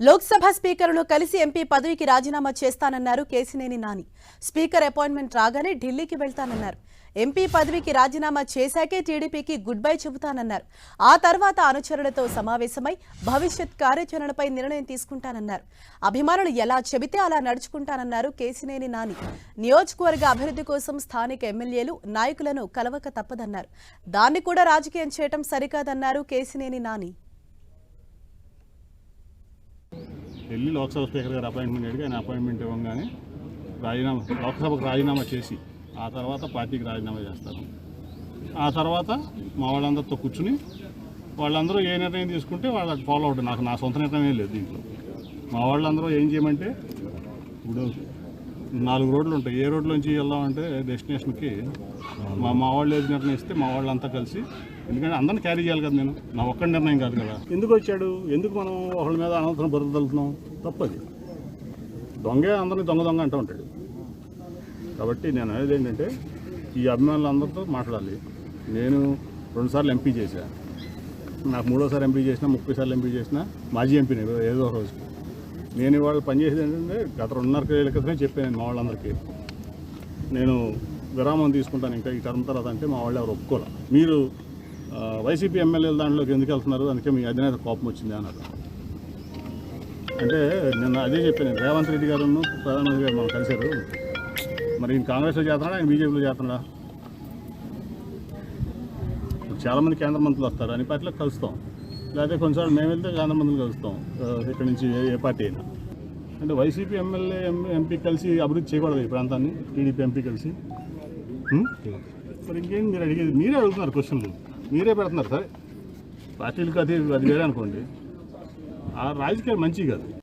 లోక్సభ స్పీకర్ను కలిసి ఎంపీ పదవికి రాజీనామా చేస్తానన్నారు కేసినేని నాని. స్పీకర్ అపాయింట్మెంట్ రాగానే ఢిల్లీకి వెళ్తానన్నారు. ఎంపీ పదవికి రాజీనామా చేశాకే టీడీపీకి గుడ్ బై చెబుతానన్నారు. ఆ తర్వాత అనుచరులతో సమావేశమై భవిష్యత్ కార్యాచరణపై నిర్ణయం తీసుకుంటానన్నారు. అభిమానులు ఎలా చెబితే అలా నడుచుకుంటానన్నారు కేసినేని నాని. నియోజకవర్గ అభివృద్ధి కోసం స్థానిక ఎమ్మెల్యేలు నాయకులను కలవక తప్పదన్నారు. దాన్ని కూడా రాజకీయం చేయటం సరికాదన్నారు కేసినేని నాని. వెళ్ళి లోక్సభ స్పీకర్ గారు అపాయింట్మెంట్ అడిగి ఆయన అపాయింట్మెంట్ ఇవ్వగానే రాజీనామా లోక్సభకు రాజీనామా చేసి ఆ తర్వాత పార్టీకి రాజీనామా చేస్తారు. ఆ తర్వాత మా వాళ్ళందరితో కూర్చుని వాళ్ళందరూ ఏ నిర్ణయం తీసుకుంటే వాళ్ళకి ఫాలో అవుతుంది నాకు నా సొంత నిర్ణయం లేదు దీంట్లో. మా వాళ్ళందరూ ఏం చేయమంటే ఇప్పుడు నాలుగు రోడ్లు ఉంటాయి. ఏ రోడ్లోంచి వెళ్దామంటే డెస్టినేషన్కి మా మా వాళ్ళు ఏది నిర్ణయిస్తే మా వాళ్ళంతా కలిసి. ఎందుకంటే అందరిని క్యారీ చేయాలి కదా నేను. నా ఒక్క నిర్ణయం కాదు కదా. ఎందుకు వచ్చాడు? ఎందుకు మనం ఒకళ్ళ మీద అనవసరం బరువు తప్పది. దొంగే అందరిని దొంగ దొంగ అంటూ ఉంటాడు. కాబట్టి నేను అనేది ఏంటంటే ఈ అభిమానులందరితో మాట్లాడాలి. నేను రెండుసార్లు ఎంపీ చేశాను నాకు మూడోసారి ఎంపీ చేసిన ముప్పై సార్లు ఎంపీ చేసిన మాజీ ఎంపీని ఏదో రోజు. నేను ఇవాళ పనిచేసేది ఏంటంటే గత రెండున్నర ఏళ్ళ క్రితమే చెప్పాను మా వాళ్ళందరికీ. నేను విరామం తీసుకుంటాను ఇంకా ఈ టర్మ్ తర్వాత అంటే మా వాళ్ళు ఎవరు ఒప్పుకోలే మీరు వైసీపీ ఎమ్మెల్యేల దాంట్లోకి ఎందుకు వెళ్తున్నారు? అందుకే మీ అధినేత కోపం వచ్చింది అన్నారు. అంటే నిన్న అదే చెప్పాను రేవంత్ రెడ్డి గారు ప్రధానమంత్రి గారు మనం కలిశారు. మరి ఈయన కాంగ్రెస్లో చేస్తున్నాడా? ఆయన బీజేపీలో చేస్తున్నాడా? చాలామంది కేంద్ర మంత్రులు వస్తారు. అని పార్టీలో కలుస్తాం. లేకపోతే కొన్నిసార్లు మేము వెళ్తే కేంద్ర మంత్రులు కలుస్తాం. ఇక్కడ నుంచి ఏ- ఏ పార్టీ అయినా. అంటే వైసీపీ ఎమ్మెల్యే ఎం- ఎంపీ కలిసి అభివృద్ధి చేయకూడదు ఈ ప్రాంతాన్ని టీడీపీ ఎంపీ కలిసి. Hmm? మరి ఇంకేం మీరు అడిగేది? మీరే అడుగుతున్నారు క్వశ్చన్లు. మీరే పెడుతున్నారు సరే. పార్టీలకు అది అది వేరే అనుకోండి. ఆ రాజకీయాలు మంచివి కాదు.